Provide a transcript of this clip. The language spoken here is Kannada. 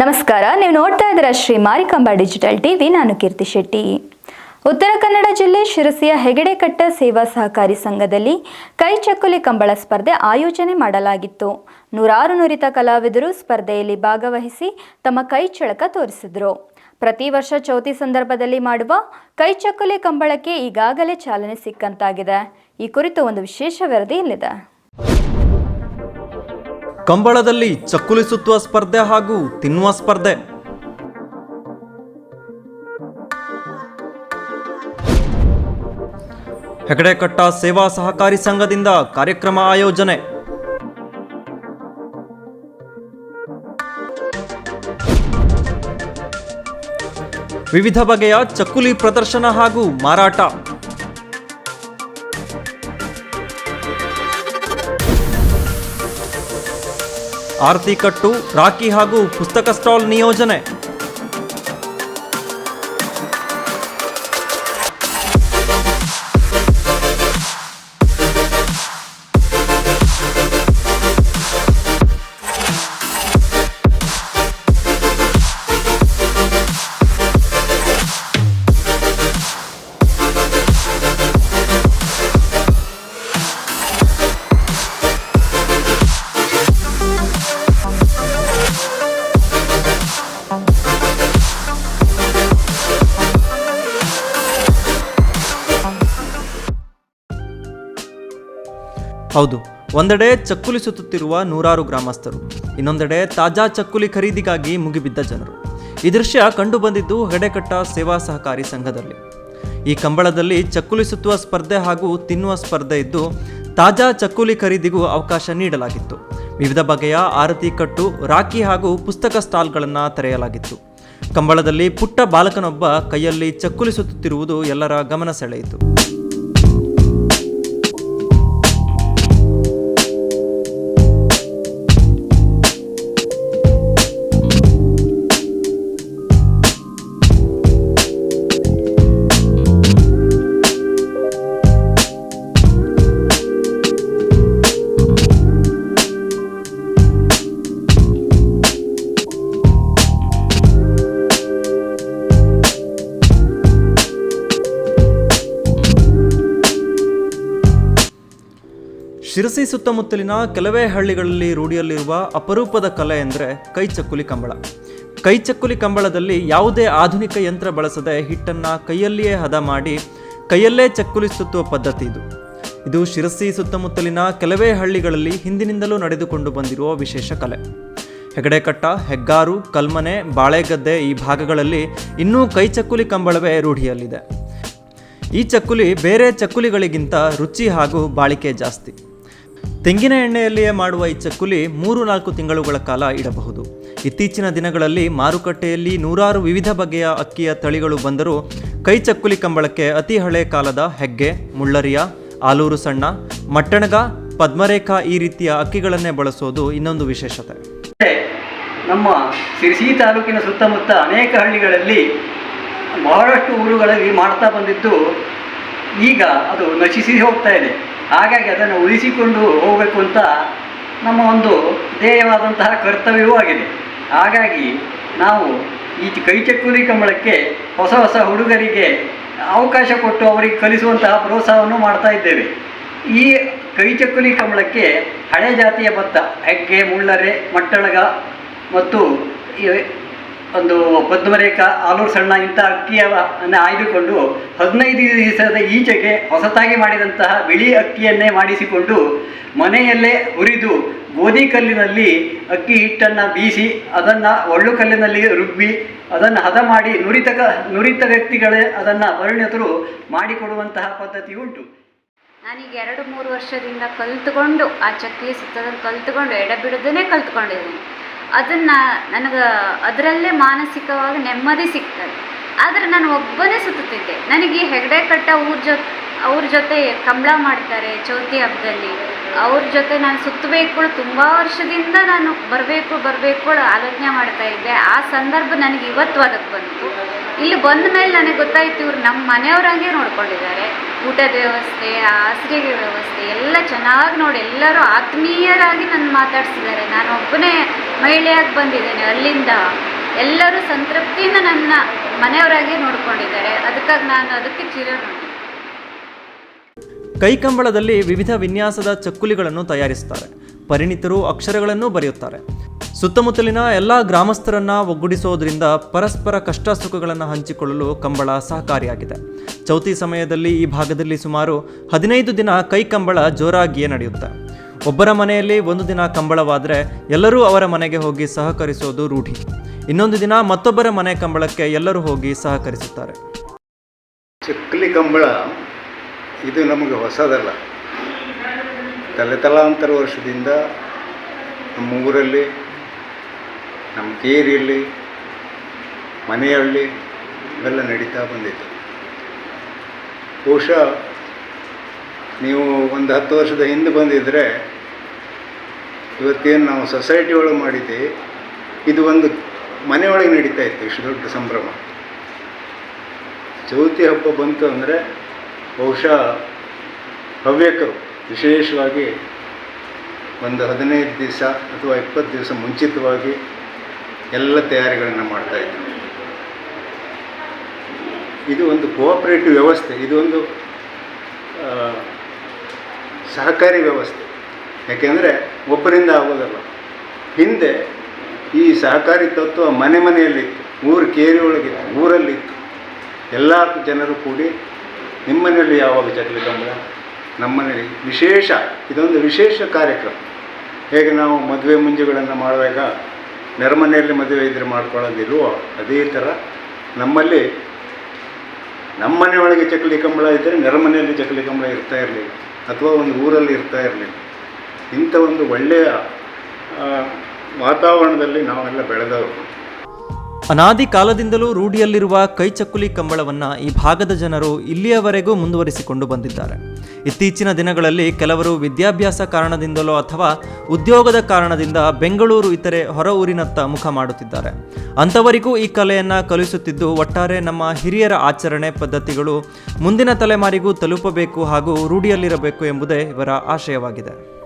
ನಮಸ್ಕಾರ, ನೀವು ನೋಡ್ತಾ ಇದ್ದೀರ ಶ್ರೀ ಮಾರಿಕಾಂಬ ಡಿಜಿಟಲ್ ಟಿವಿ, ನಾನು ಕೀರ್ತಿ ಶೆಟ್ಟಿ. ಉತ್ತರ ಕನ್ನಡ ಜಿಲ್ಲೆ ಶಿರಸಿಯ ಹೆಗಡೆಕಟ್ಟ ಸೇವಾ ಸಹಕಾರಿ ಸಂಘದಲ್ಲಿ ಕೈ ಚಕ್ಕುಲಿ ಕಂಬಳ ಸ್ಪರ್ಧೆ ಆಯೋಜನೆ ಮಾಡಲಾಗಿತ್ತು. ನೂರಾರು ನುರಿತ ಕಲಾವಿದರು ಸ್ಪರ್ಧೆಯಲ್ಲಿ ಭಾಗವಹಿಸಿ ತಮ್ಮ ಕೈ ಚಳಕ ತೋರಿಸಿದರು. ಪ್ರತಿ ವರ್ಷ ಚೌತಿ ಸಂದರ್ಭದಲ್ಲಿ ಮಾಡುವ ಕೈ ಚಕ್ಕುಲಿ ಕಂಬಳಕ್ಕೆ ಈಗಾಗಲೇ ಚಾಲನೆ ಸಿಕ್ಕಂತಾಗಿದೆ. ಈ ಕುರಿತು ಒಂದು ವಿಶೇಷ ವರದಿ ಇಲ್ಲಿದೆ ಕಂಬಳದಲ್ಲಿ ಚಕ್ಕುಲಿ ಸುತ್ತುವ ಸ್ಪರ್ಧೆ ಹಾಗೂ ತಿನ್ನುವ ಸ್ಪರ್ಧೆ. ಹೆಗಡೆಕಟ್ಟ ಸೇವಾ ಸಹಕಾರಿ ಸಂಘದಿಂದ ಕಾರ್ಯಕ್ರಮ ಆಯೋಜನೆ. ವಿವಿಧ ಬಗೆಯ ಚಕ್ಕುಲಿ ಪ್ರದರ್ಶನ ಹಾಗೂ ಮಾರಾಟ. ಆರತಿ ಕಟ್ಟು ರಾಖಿ ಹಾಗೂ ಪುಸ್ತಕ ಸ್ಟಾಲ್ ನಿಯೋಜನೆ. ಹೌದು, ಒಂದೆಡೆ ಚಕ್ಕುಲಿ ಸುತ್ತುತ್ತಿರುವ ನೂರಾರು ಗ್ರಾಮಸ್ಥರು, ಇನ್ನೊಂದೆಡೆ ತಾಜಾ ಚಕ್ಕುಲಿ ಖರೀದಿಗಾಗಿ ಮುಗಿಬಿದ್ದ ಜನರು. ಈ ದೃಶ್ಯ ಕಂಡುಬಂದಿದ್ದು ಹೆಡೆಕಟ್ಟ ಸೇವಾ ಸಹಕಾರಿ ಸಂಘದಲ್ಲಿ. ಈ ಕಂಬಳದಲ್ಲಿ ಚಕ್ಕುಲಿ ಸುತ್ತುವ ಸ್ಪರ್ಧೆ ಹಾಗೂ ತಿನ್ನುವ ಸ್ಪರ್ಧೆ ಇದ್ದು, ತಾಜಾ ಚಕ್ಕುಲಿ ಖರೀದಿಗೂ ಅವಕಾಶ ನೀಡಲಾಗಿತ್ತು. ವಿವಿಧ ಬಗೆಯ ಆರತಿ ಕಟ್ಟು, ರಾಖಿ ಹಾಗೂ ಪುಸ್ತಕ ಸ್ಟಾಲ್ಗಳನ್ನು ತೆರೆಯಲಾಗಿತ್ತು. ಕಂಬಳದಲ್ಲಿ ಪುಟ್ಟ ಬಾಲಕನೊಬ್ಬ ಕೈಯಲ್ಲಿ ಚಕ್ಕುಲಿ ಸುತ್ತುತ್ತಿರುವುದು ಎಲ್ಲರ ಗಮನ ಸೆಳೆಯಿತು. ಶಿರಸಿ ಸುತ್ತಮುತ್ತಲಿನ ಕೆಲವೇ ಹಳ್ಳಿಗಳಲ್ಲಿ ರೂಢಿಯಲ್ಲಿರುವ ಅಪರೂಪದ ಕಲೆ ಎಂದರೆ ಕೈಚಕ್ಕುಲಿ ಕಂಬಳ. ಕೈಚಕ್ಕುಲಿ ಕಂಬಳದಲ್ಲಿ ಯಾವುದೇ ಆಧುನಿಕ ಯಂತ್ರ ಬಳಸದೆ ಹಿಟ್ಟನ್ನು ಕೈಯಲ್ಲಿಯೇ ಹದ ಮಾಡಿ ಕೈಯಲ್ಲೇ ಚಕ್ಕುಲಿ ಸುತ್ತುವ ಪದ್ಧತಿ ಇದು. ಇದು ಶಿರಸಿ ಸುತ್ತಮುತ್ತಲಿನ ಕೆಲವೇ ಹಳ್ಳಿಗಳಲ್ಲಿ ಹಿಂದಿನಿಂದಲೂ ನಡೆದುಕೊಂಡು ಬಂದಿರುವ ವಿಶೇಷ ಕಲೆ. ಹೆಗಡೆಕಟ್ಟ, ಹೆಗ್ಗಾರು, ಕಲ್ಮನೆ, ಬಾಳೆಗದ್ದೆ ಈ ಭಾಗಗಳಲ್ಲಿ ಇನ್ನೂ ಕೈಚಕ್ಕುಲಿ ಕಂಬಳವೇ ರೂಢಿಯಲ್ಲಿದೆ. ಈ ಚಕ್ಕುಲಿ ಬೇರೆ ಚಕ್ಕುಲಿಗಳಿಗಿಂತ ರುಚಿ ಹಾಗೂ ಬಾಳಿಕೆ ಜಾಸ್ತಿ. ತೆಂಗಿನ ಎಣ್ಣೆಯಲ್ಲಿಯೇ ಮಾಡುವ ಈ ಚಕ್ಕುಲಿ ಮೂರು ನಾಲ್ಕು ತಿಂಗಳುಗಳ ಕಾಲ ಇಡಬಹುದು. ಇತ್ತೀಚಿನ ದಿನಗಳಲ್ಲಿ ಮಾರುಕಟ್ಟೆಯಲ್ಲಿ ನೂರಾರು ವಿವಿಧ ಬಗೆಯ ಅಕ್ಕಿಯ ತಳಿಗಳು ಬಂದರೂ ಕೈ ಚಕ್ಕುಲಿ ಕಂಬಳಕ್ಕೆ ಅತಿ ಹಳೆ ಕಾಲದ ಹೆಗ್ಗೆ, ಮುಳ್ಳರಿಯ, ಆಲೂರು ಸಣ್ಣ, ಮಟ್ಟಣಗ, ಪದ್ಮರೇಖಾ ಈ ರೀತಿಯ ಅಕ್ಕಿಗಳನ್ನೇ ಬಳಸೋದು ಇನ್ನೊಂದು ವಿಶೇಷತೆ. ನಮ್ಮ ಸಿರಿಸಿ ತಾಲೂಕಿನ ಸುತ್ತಮುತ್ತ ಅನೇಕ ಹಳ್ಳಿಗಳಲ್ಲಿ ಬಹಳಷ್ಟು ಊರುಗಳಲ್ಲಿ ಮಾಡ್ತಾ ಬಂದಿದ್ದು ಈಗ ಅದು ನಶಿಸಿ ಹೋಗ್ತಾ ಇದೆ. ಹಾಗಾಗಿ ಅದನ್ನು ಉಳಿಸಿಕೊಂಡು ಹೋಗಬೇಕು ಅಂತ ನಮ್ಮ ಒಂದು ಧ್ಯೇಯವಾದಂತಹ ಕರ್ತವ್ಯವೂ ಆಗಿದೆ. ಹಾಗಾಗಿ ನಾವು ಈ ಕೈಚಕ್ಕುಲಿ ಕಂಬಳಕ್ಕೆ ಹೊಸ ಹೊಸ ಹುಡುಗರಿಗೆ ಅವಕಾಶ ಕೊಟ್ಟು ಅವರಿಗೆ ಕಲಿಸುವಂತಹ ಪ್ರೋತ್ಸಾಹವನ್ನು ಮಾಡ್ತಾ ಇದ್ದೇವೆ. ಈ ಕೈಚಕ್ಕುಲಿ ಕಂಬಳಕ್ಕೆ ಹಳೆ ಜಾತಿಯ ಭತ್ತ, ಹೆಗ್ಗೆ, ಮುಳ್ಳರೆ, ಮಟ್ಟಳಗ ಮತ್ತು ಒಂದು ಪದ್ಮರೇಖಾ ಆಲೂರು ಸಣ್ಣ ಇಂಥ ಅಕ್ಕಿಯನ್ನು ಆಯ್ದುಕೊಂಡು ಹದಿನೈದು ದಿವಸದ ಈಚೆಗೆ ಹೊಸತಾಗಿ ಮಾಡಿದಂತಹ ಬಿಳಿ ಅಕ್ಕಿಯನ್ನೇ ಮಾಡಿಸಿಕೊಂಡು ಮನೆಯಲ್ಲೇ ಹುರಿದು ಗೋಧಿ ಕಲ್ಲಿನಲ್ಲಿ ಅಕ್ಕಿ ಹಿಟ್ಟನ್ನು ಬೀಸಿ ಅದನ್ನು ಒಳ್ಳು ಕಲ್ಲಿನಲ್ಲಿ ರುಬ್ಬಿ ಅದನ್ನು ಹದ ಮಾಡಿ ನುರಿತ ಕ ನುರಿತ ವ್ಯಕ್ತಿಗಳೇ ಅದನ್ನು ಪರಿಣಿತರು ಮಾಡಿಕೊಡುವಂತಹ ಪದ್ಧತಿ ಉಂಟು. ನಾನೀಗ ಎರಡು ಮೂರು ವರ್ಷದಿಂದ ಕಲ್ತುಕೊಂಡು ಆ ಚಕ್ಲಿ ಸುತ್ತದನ್ನು ಕಲ್ತುಕೊಂಡು ಎಡಬಿಡದೇ ಕಲ್ತ್ಕೊಂಡಿದ್ದೀನಿ. ಅದನ್ನು ನನಗೆ ಅದರಲ್ಲೇ ಮಾನಸಿಕವಾಗಿ ನೆಮ್ಮದಿ ಸಿಗ್ತದೆ. ಆದರೆ ನಾನು ಒಬ್ಬನೇ ಸುತ್ತುತ್ತಿದ್ದೆ. ನನಗೆ ಈ ಹೆಗಡೆ ಕಟ್ಟ ಊರ ಜೊತೆ ಅವ್ರ ಜೊತೆ ಕಂಬಳ ಮಾಡ್ತಾರೆ ಚೌತಿ ಹಬ್ಬದಲ್ಲಿ ಅವ್ರ ಜೊತೆ ನಾನು ಸುತ್ತಬೇಕು ತುಂಬ ವರ್ಷದಿಂದ ನಾನು ಬರಬೇಕು ಬರಬೇಕು ಆಲೋಚನೆ ಮಾಡ್ತಾ ಇದ್ದೆ. ಆ ಸಂದರ್ಭ ನನಗೆ ಇವತ್ತು ಅದಕ್ಕೆ ಬಂತು. ಇಲ್ಲಿ ಬಂದ ಮೇಲೆ ನನಗೆ ಗೊತ್ತಾಯ್ತು ಇವ್ರು ನಮ್ಮ ಮನೆಯವರಂಗೆ ನೋಡ್ಕೊಂಡಿದ್ದಾರೆ. ಊಟದ ವ್ಯವಸ್ಥೆ ಹಾಸಿಗೆ ವ್ಯವಸ್ಥೆ ಎಲ್ಲ ಚೆನ್ನಾಗಿ ನೋಡಿ ಎಲ್ಲರೂ ಆತ್ಮೀಯರಾಗಿ ನನ್ನ ಮಾತಾಡ್ಸಿದ್ದಾರೆ. ನಾನು ಒಬ್ಬನೇ ಮಹಿಳೆಯಾಗಿ ಬಂದಿದ್ದೇನೆ. ಅಲ್ಲಿಂದ ಎಲ್ಲರೂ ಸಂತೃಪ್ತಿಯಿಂದ ನನ್ನ ಮನೆಯವರಾಗಿ ನೋಡ್ಕೊಂಡಿದ್ದಾರೆ. ಅದಕ್ಕಾಗಿ ನಾನು ಅದಕ್ಕೆ ಚಿರಋಣಿ ಕೈಕಂಬಳದಲ್ಲಿ ವಿವಿಧ ವಿನ್ಯಾಸದ ಚಕ್ಕುಲಿಗಳನ್ನು ತಯಾರಿಸುತ್ತಾರೆ. ಪರಿಣಿತರು ಅಕ್ಷರಗಳನ್ನು ಬರೆಯುತ್ತಾರೆ. ಸುತ್ತಮುತ್ತಲಿನ ಎಲ್ಲ ಗ್ರಾಮಸ್ಥರನ್ನ ಒಗ್ಗೂಡಿಸೋದ್ರಿಂದ ಪರಸ್ಪರ ಕಷ್ಟ ಸುಖಗಳನ್ನು ಹಂಚಿಕೊಳ್ಳಲು ಕಂಬಳ ಸಹಕಾರಿಯಾಗಿದೆ. ಚೌತಿ ಸಮಯದಲ್ಲಿ ಈ ಭಾಗದಲ್ಲಿ ಸುಮಾರು ಹದಿನೈದು ದಿನ ಕೈಕಂಬಳ ಜೋರಾಗಿಯೇ ನಡೆಯುತ್ತೆ. ಒಬ್ಬರ ಮನೆಯಲ್ಲಿ ಒಂದು ದಿನ ಕಂಬಳವಾದರೆ ಎಲ್ಲರೂ ಅವರ ಮನೆಗೆ ಹೋಗಿ ಸಹಕರಿಸೋದು ರೂಢಿ. ಇನ್ನೊಂದು ದಿನ ಮತ್ತೊಬ್ಬರ ಮನೆ ಕಂಬಳಕ್ಕೆ ಎಲ್ಲರೂ ಹೋಗಿ ಸಹಕರಿಸುತ್ತಾರೆ. ಚಿಕ್ಕಲಿ ಕಂಬಳ, ಇದು ನಮಗೆ ಹೊಸದಲ್ಲ. ತಲೆ ತಲಾಂತರ ವರ್ಷದಿಂದ ನಮ್ಮ ಊರಲ್ಲಿ ನಮ್ಮ ಕೇರಿಯಲ್ಲಿ ಮನೆಯಲ್ಲಿ ಇವೆಲ್ಲ ನಡೀತಾ ಬಂದಿತ್ತು. ಬಹುಶಃ ನೀವು ಒಂದು ಹತ್ತು ವರ್ಷದ ಹಿಂದೆ ಬಂದಿದ್ದರೆ ಇವತ್ತೇನು ನಾವು ಸೊಸೈಟಿ ಒಳಗೆ ಮಾಡಿದ್ದೆ, ಇದು ಒಂದು ಮನೆಯೊಳಗೆ ನಡೀತಾ ಇತ್ತು ಇಷ್ಟು ದೊಡ್ಡ ಸಂಭ್ರಮ. ಚೌತಿ ಹಬ್ಬ ಬಂತು ಅಂದರೆ ಬಹುಶಃ ಹವ್ಯಕರು, ವಿಶೇಷವಾಗಿ ಒಂದು ಹದಿನೈದು ದಿವಸ ಅಥವಾ ಇಪ್ಪತ್ತು ದಿವಸ ಮುಂಚಿತವಾಗಿ ಎಲ್ಲ ತಯಾರಿಗಳನ್ನು ಮಾಡ್ತಾಯಿದ್ರು ಇದು ಒಂದು ಕೋಆಪರೇಟಿವ್ ವ್ಯವಸ್ಥೆ, ಇದು ಒಂದು ಸಹಕಾರಿ ವ್ಯವಸ್ಥೆ. ಯಾಕೆಂದರೆ ಒಬ್ಬರಿಂದ ಆಗೋದಲ್ಲ. ಹಿಂದೆ ಈ ಸಹಕಾರಿ ತತ್ವ ಮನೆ ಮನೆಯಲ್ಲಿತ್ತು. ಊರು ಕೇರಿ ಒಳಗಿತ್ತು, ಊರಲ್ಲಿತ್ತು. ಎಲ್ಲ ಜನರು ಕೂಡಿ ನಿಮ್ಮನೆಯಲ್ಲಿ ಯಾವಾಗ ಚಕ್ಲಿ ಕಂಬಳ ನಮ್ಮನೆಯಲ್ಲಿ ವಿಶೇಷ, ಇದೊಂದು ವಿಶೇಷ ಕಾರ್ಯಕ್ರಮ. ಹೇಗೆ ನಾವು ಮದುವೆ ಮುಂಜುಗಳನ್ನು ಮಾಡುವಾಗ ನೆರೆಮನೆಯಲ್ಲಿ ಮದುವೆ ಇದ್ರೆ ಮಾಡ್ಕೊಳ್ಳೋದಿಲ್ವೋ ಅದೇ ಥರ ನಮ್ಮಲ್ಲಿ ನಮ್ಮನೆಯೊಳಗೆ ಚಕ್ಲಿ ಕಂಬಳ ಇದ್ದರೆ ನೆರೆಮನೆಯಲ್ಲಿ ಚಕ್ಲಿ ಕಂಬಳ ಇರ್ತಾ ಇರಲಿಲ್ಲ. ಅಥವಾ ಒಂದು ಊರಲ್ಲಿ ಇರ್ತಾ ಇರಲಿಲ್ಲ. ಇಂಥ ಒಂದು ಒಳ್ಳೆಯ ವಾತಾವರಣದಲ್ಲಿ ನಾವೆಲ್ಲ ಬೆಳೆದವರು. ಅನಾದಿ ಕಾಲದಿಂದಲೂ ರೂಢಿಯಲ್ಲಿರುವ ಕೈಚಕ್ಕುಲಿ ಕಂಬಳವನ್ನು ಈ ಭಾಗದ ಜನರು ಇಲ್ಲಿಯವರೆಗೂ ಮುಂದುವರಿಸಿಕೊಂಡು ಬಂದಿದ್ದಾರೆ. ಇತ್ತೀಚಿನ ದಿನಗಳಲ್ಲಿ ಕೆಲವರು ವಿದ್ಯಾಭ್ಯಾಸ ಕಾರಣದಿಂದಲೋ ಅಥವಾ ಉದ್ಯೋಗದ ಕಾರಣದಿಂದ ಬೆಂಗಳೂರು ಇತರೆ ಹೊರ ಊರಿನತ್ತ ಮುಖ ಮಾಡುತ್ತಿದ್ದಾರೆ. ಅಂಥವರಿಗೂ ಈ ಕಲೆಯನ್ನು ಕಲಿಸುತ್ತಿದ್ದು ಒಟ್ಟಾರೆ ನಮ್ಮ ಹಿರಿಯರ ಆಚರಣೆ ಪದ್ಧತಿಗಳು ಮುಂದಿನ ತಲೆಮಾರಿಗೂ ತಲುಪಬೇಕು ಹಾಗೂ ರೂಢಿಯಲ್ಲಿರಬೇಕು ಎಂಬುದೇ ಇವರ ಆಶಯವಾಗಿದೆ.